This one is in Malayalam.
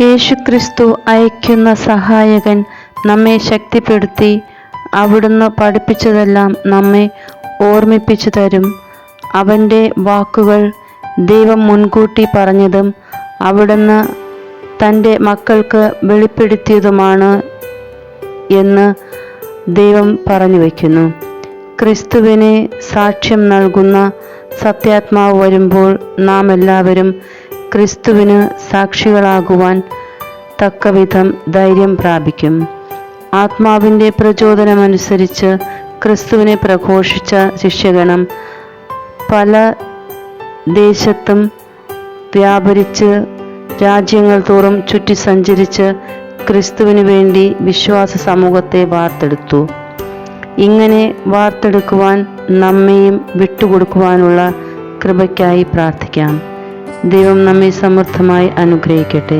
യേശുക്രിസ്തു അയക്കുന്ന സഹായകൻ നമ്മെ ശക്തിപ്പെടുത്തി അവിടുന്ന് പഠിപ്പിച്ചതെല്ലാം നമ്മെ ഓർമ്മിപ്പിച്ചു തരും. അവന്റെ വാക്കുകൾ ദൈവം മുൻകൂട്ടി പറഞ്ഞതും അവിടുന്ന് തന്റെ മക്കൾക്ക് വെളിപ്പെടുത്തിയതുമാണ് എന്ന് ദൈവം പറഞ്ഞു വയ്ക്കുന്നു. ക്രിസ്തുവിനെ സാക്ഷ്യം നൽകുന്ന സത്യാത്മാവ് വരുമ്പോൾ നാം എല്ലാവരും ക്രിസ്തുവിന് സാക്ഷികളാകുവാൻ തക്കവിധം ധൈര്യം പ്രാപിക്കും. ആത്മാവിന്റെ പ്രചോദനമനുസരിച്ച് ക്രിസ്തുവിനെ പ്രഘോഷിച്ച ശിഷ്യഗണം പല ദേശത്തും വ്യാപരിച്ച് രാജ്യങ്ങൾ തോറും ചുറ്റി സഞ്ചരിച്ച് ക്രിസ്തുവിന് വേണ്ടി വിശ്വാസ സമൂഹത്തെ വാർത്തെടുത്തു. ഇങ്ങനെ വാർത്തെടുക്കുവാൻ നമ്മയും വിട്ടുകൊടുക്കുവാനുള്ള കൃപയ്ക്കായി പ്രാർത്ഥിക്കാം. ദൈവം നമ്മെ സമൃദ്ധമായി അനുഗ്രഹിക്കട്ടെ.